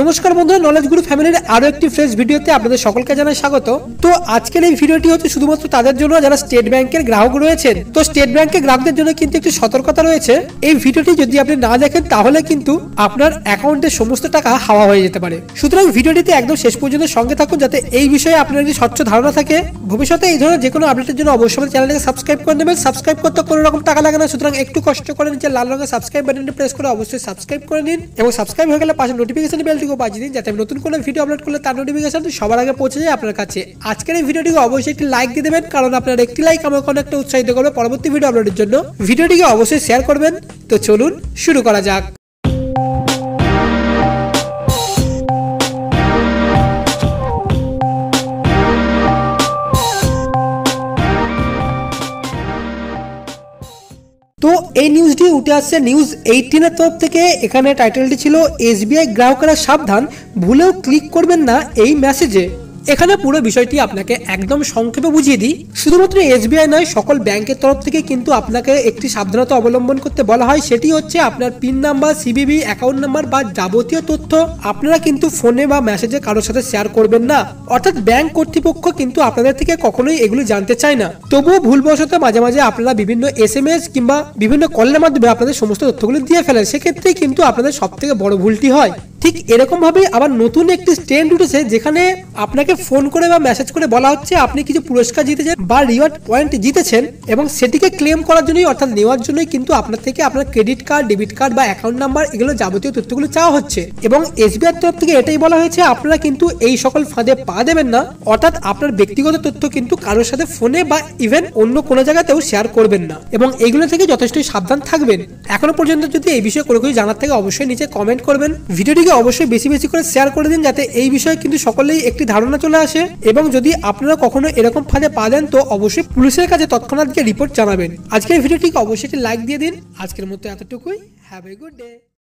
নমস্কার বন্ধুরা নলেজ গুরু ফ্যামিলির আরও একটি ফ্রেশ ভিডিওতে আপনাদের সকলকে জানাই স্বাগত। তো আজকের এই ভিডিওটি হচ্ছে শুধুমাত্র তাদের জন্য, যারা স্টেট ব্যাংকের গ্রাহক রয়েছেন। তো স্টেট ব্যাংকের গ্রাহকদের জন্য কিন্তু একটি সতর্কতা রয়েছে। এই ভিডিওটি যদি আপনি না দেখেন, তাহলে কিন্তু আপনার অ্যাকাউন্টের সমস্ত টাকা হাওয়া হয়ে যেতে পারে। সুতরাং ভিডিওটিতে একদম শেষ পর্যন্ত সঙ্গে থাকুন, যাতে এই বিষয়ে আপনার একটি স্বচ্ছ ধারণা থাকে, ভবিষ্যতে এই ধরনের যে কোনো আপডেটের জন্য অবশ্যই চ্যানেলটাকে সাবস্ক্রাইব করে নেবেন। সাবস্ক্রাইব করতে কোনো রকম টাকা লাগে না, সুতরাং একটু কষ্ট করে নিচে লাল রঙের সাবস্ক্রাইব বাটনটি প্রেস করে অবশ্যই সাবস্ক্রাইব করে নিন এবং সাবস্ক্রাইব হয়ে গেলে পাশে নোটিফিকেশন বেলটিকেও বাজিয়ে দিন, যাতে আমি নতুন কোনো ভিডিও আপলোড করলে তার নোটিফিকেশন সবার আগে পৌঁছে যায় আপনার কাছে। আজকের এই ভিডিওটিকে অবশ্যই একটি লাইক দিয়ে দেবেন, কারণ আপনার একটি লাইক আমাকে অনেকটা উৎসাহিত করবে পরবর্তী ভিডিও আপলোডের জন্য। ভিডিওটিকে অবশ্যই শেয়ার করবেন। তো চলুন শুরু করা যাক। তো এই নিউজটি উঠে আসছে নিউজ এইটিনের তরফ থেকে। এখানে টাইটেলটি ছিল এসবিআই গ্রাহকেরা সাবধান, ভুলেও ক্লিক করবেন না এই মেসেজে এখানে পুরো বিষয়টি আপনাকে একদম সংক্ষেপে বুঝিয়ে দিই। শুধুমাত্র এসবিআই নয়, সকল ব্যাংকের তরফ থেকে কিন্তু আপনাকে একটি সাবধানতা অবলম্বন করতে বলা হয়। সেটি হচ্ছে আপনার PIN number CVV account number বা যাবতীয় তথ্য আপনারা কিন্তু ফোনে বা মেসেজে কারোর সাথে শেয়ার করবেন না। অর্থাৎ ব্যাংক কর্তৃপক্ষ কিন্তু আপনাদের থেকে কখনোই এগুলো জানতে চায় না। তবুও ভুলবশত মাঝে মাঝে আপনারা বিভিন্ন এস এম এস কিংবা বিভিন্ন কলের মাধ্যমে আপনাদের সমস্ত তথ্যগুলো দিয়ে ফেলেন। সেক্ষেত্রে কিন্তু আপনাদের সব থেকে বড় ভুলটি হয়। ঠিক এরকম ভাবে আবার নতুন একটি ট্রেন্ড উঠেছে, যেখানে আপনাকে ফোন করে বা মেসেজ করে বলা হচ্ছে আপনি কিছু পুরস্কার জিতেছেন বা রিওয়ার্ড পয়েন্ট জিতেছেন এবং সেটিকে ক্লেম করার জন্যই অর্থাৎ নেওয়ার জন্যই কিন্তু আপনার থেকে আপনার ক্রেডিট কার্ড ডেবিট কার্ড বা অ্যাকাউন্ট নাম্বার এগুলো যাবতীয় তথ্যগুলো চাওয়া হচ্ছে। এবং এসবিআই তরফ থেকে এটাই বলা হয়েছে, আপনারা কিন্তু এই সকল ফাঁদে পা দেবেন না। অর্থাৎ আপনার ব্যক্তিগত তথ্য কিন্তু কারোর সাথে ফোনে বা ইভেন অন্য কোনো জায়গাতেও শেয়ার করবেন না। এবং এইগুলো থেকে যথেষ্টই সাবধান থাকবেন। এখনও পর্যন্ত যদি এই বিষয়ে কোনো কিছু জানার থেকে অবশ্যই নিচে কমেন্ট করবেন। ভিডিওটিকে অবশ্যই বেশি বেশি করে শেয়ার করে দিন, যাতে এই বিষয়ে কিন্তু সকলেই একটি ধারণা চলে আসে এবং যদি আপনারা কখনো এরকম ফাঁদে পা দেন, তো অবশ্যই পুলিশের কাছে তৎক্ষণাৎ গিয়ে রিপোর্ট জানাবেন। আজকের ভিডিওটিকে অবশ্যই লাইক দিয়ে দিন। আজকের মতো এতটুকুই। Have a good day